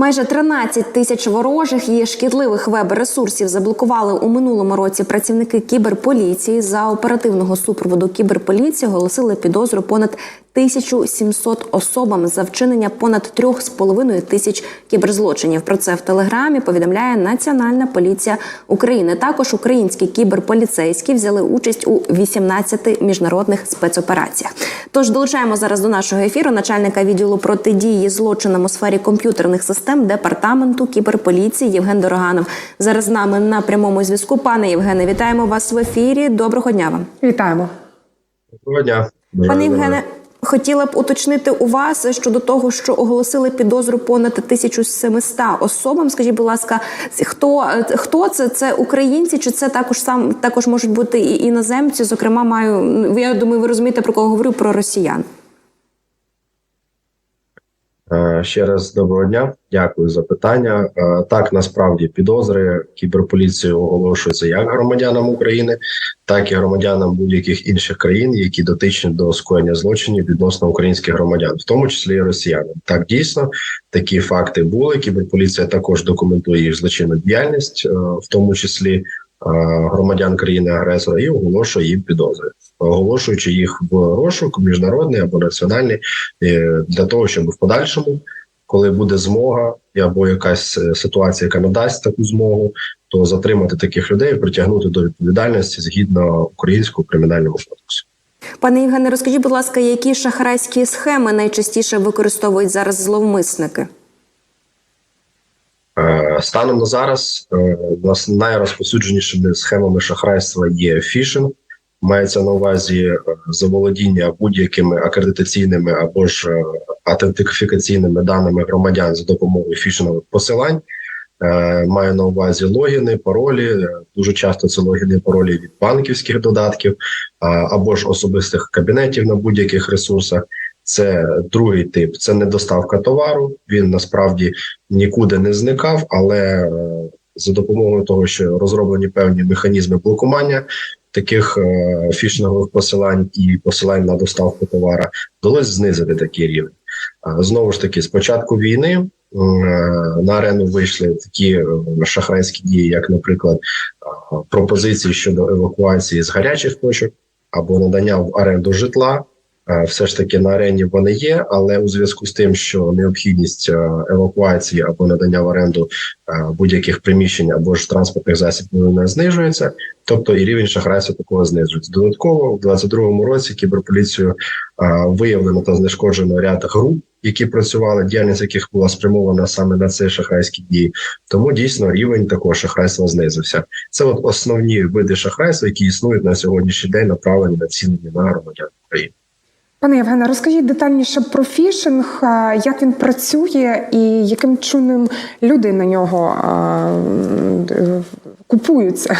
Майже 13 тисяч ворожих і шкідливих веб-ресурсів заблокували у минулому році працівники кіберполіції. За оперативного супроводу кіберполіції оголосили підозру понад 1700 особам за вчинення понад 3,5 тисяч кіберзлочинів. Про це в телеграмі повідомляє Національна поліція України. Також українські кіберполіцейські взяли участь у 18 міжнародних спецопераціях. Тож долучаємо зараз до нашого ефіру начальника відділу протидії злочинам у сфері комп'ютерних систем департаменту кіберполіції Євген Дороганов. Зараз з нами на прямому зв'язку. Пане Євгене, вітаємо вас в ефірі. Доброго дня вам. Вітаємо. Доброго дня. Пане Євгене, хотіла б уточнити у вас щодо того, що оголосили підозру понад 1700 особам. Скажіть, будь ласка, хто, хто це? Це українці, чи це також сам також можуть бути і іноземці? Зокрема, маю я думаю, ви розумієте про кого говорю про росіян. Е, Ще раз доброго дня, дякую за питання. Е, Так, насправді підозри кіберполіції оголошуються як громадянам України, так і громадянам будь-яких інших країн, які дотичні до скоєння злочинів відносно українських громадян, в тому числі і росіянам. Так дійсно такі факти були. Кіберполіція також документує їх злочинну діяльність, е, в тому числі громадян країни-агресора, і оголошує їм підозри, оголошуючи їх в розшук міжнародний або національний е, для того, щоб в подальшому, коли буде змога або якась е, ситуація, яка надасть таку змогу, то затримати таких людей притягнути до відповідальності згідно українського кримінального кодексу. Пане Євгене, розкажіть, будь ласка, які шахрайські схеми найчастіше використовують зараз зловмисники? Е, Станом на зараз е, нас найрозповсюдженішими схемами шахрайства є фішинг. Мається на увазі е, заволодіння будь-якими акредитаційними або ж е, аутентифікаційними даними громадян за допомогою фішингових посилань. Е, Маю на увазі логіни, паролі. Е, Дуже часто це логіни, паролі від банківських додатків або ж особистих кабінетів на будь-яких ресурсах. Це другий тип, це недоставка товару. Він насправді нікуди не зникав, але е, за допомогою того, що розроблені певні механізми блокування таких е, фішингових посилань і посилань на доставку товара, вдалося знизити такий рівень. Знову ж таки, з початку війни е, на арену вийшли такі шахрайські дії, як, наприклад, пропозиції щодо евакуації з гарячих точок або надання в оренду житла. Е, Все ж таки на арені вони є, але у зв'язку з тим, що необхідність е, евакуації або надання в оренду е, будь-яких приміщень або ж транспортних засобів не знижується, тобто і рівень шахрайства такого знижується. Додатково в 2022 році кіберполіцію виявлено та знешкоджено ряд груп, які працювали, діяльність яких була спрямована саме на ці шахрайські дії. Тому дійсно рівень такого шахрайства знизився. Це от основні види шахрайства, які існують на сьогоднішній день, направлені націлені на громадян України. Пане Євгене, розкажіть детальніше про фішинг, як він працює і яким чином люди на нього купуються.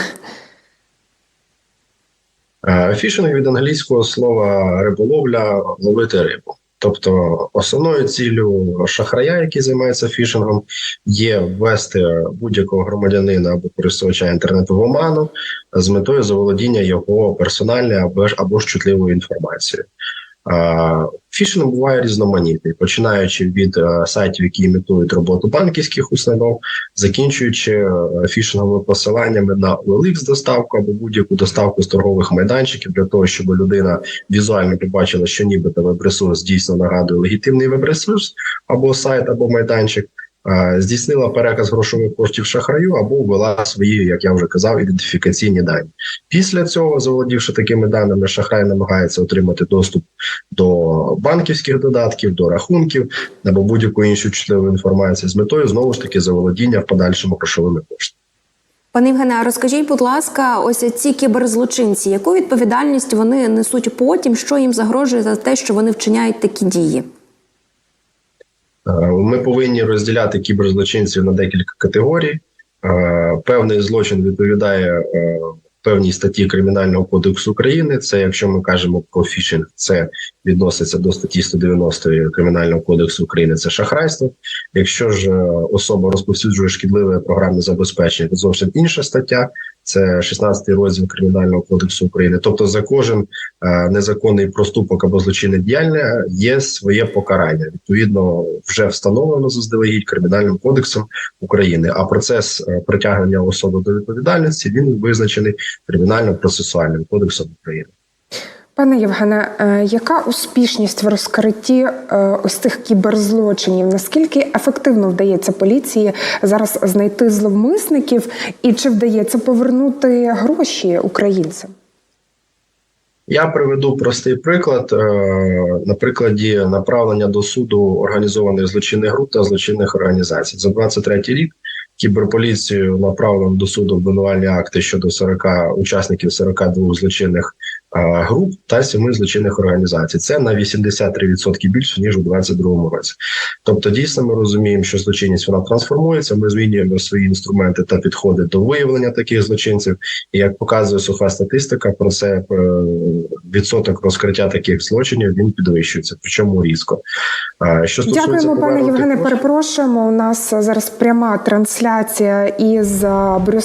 Е, Фішинг від англійського слова риболовля ловити рибу. Тобто основною ціллю шахрая, який займається фішингом, є ввести будь-якого громадянина або користувача інтернету в оману з метою заволодіння його персональною або ж або ж чутливою інформацією. Е, Фішинг буває різноманітний, починаючи від е, сайтів, які імітують роботу банківських установ, закінчуючи е, фішинговими посиланнями на OLX доставку або будь-яку доставку з торгових майданчиків для того, щоб людина візуально побачила, що нібито веб-ресурс дійсно нагадує легітимний веб-ресурс або сайт, або майданчик. Е, Здійснила переказ грошових коштів шахраю або ввела свої, як я вже казав, ідентифікаційні дані. Після цього, заволодівши такими даними, шахрай намагається отримати доступ до банківських додатків, до рахунків або будь-якої іншої чутливої інформації з метою знову ж таки заволодіння в подальшому грошовими коштами. Пане Євгене, розкажіть, будь ласка, ось ці кіберзлочинці, яку відповідальність вони несуть потім, що їм загрожує за те, що вони вчиняють такі дії? Е, Ми повинні розділяти кіберзлочинців на декілька категорій. Е, Певний злочин відповідає е, певній статті Кримінального кодексу України. Це якщо ми кажемо про фішинг, це відноситься до статті 190 Кримінального кодексу України. Це шахрайство. Якщо ж особа розповсюджує шкідливе програмне забезпечення, це зовсім інша стаття. Це 16 розділ Кримінального кодексу України. Тобто за кожен е, незаконний проступок або злочинне діяння є своє покарання. Відповідно, вже встановлено заздалегідь кримінальним кодексом України. А процес е, притягнення особи до відповідальності він визначений кримінально-процесуальним кодексом України. Пане Євгене, е, яка успішність в розкритті е, ось цих кіберзлочинів? Наскільки ефективно вдається поліції зараз знайти зловмисників, і чи вдається повернути гроші українцям? Я приведу простий приклад е, на прикладі направлення до суду організованих злочинних груп та злочинних організацій. За 23 рік кіберполіцією направлено до суду обвинувальні акти щодо 40 учасників 42 злочинних груп та 7 злочинних організацій. Це на 83% більше ніж у 2022 році. Тобто, дійсно, ми розуміємо, що злочинність вона трансформується. Ми змінюємо свої інструменти та підходи до виявлення таких злочинців. І як показує суха статистика, про це е, відсоток розкриття таких злочинів він підвищується, причому різко. Що стосується Дякуємо, пане Євгене. Перепрошуємо. У нас зараз пряма трансляція із е, Брюсселя.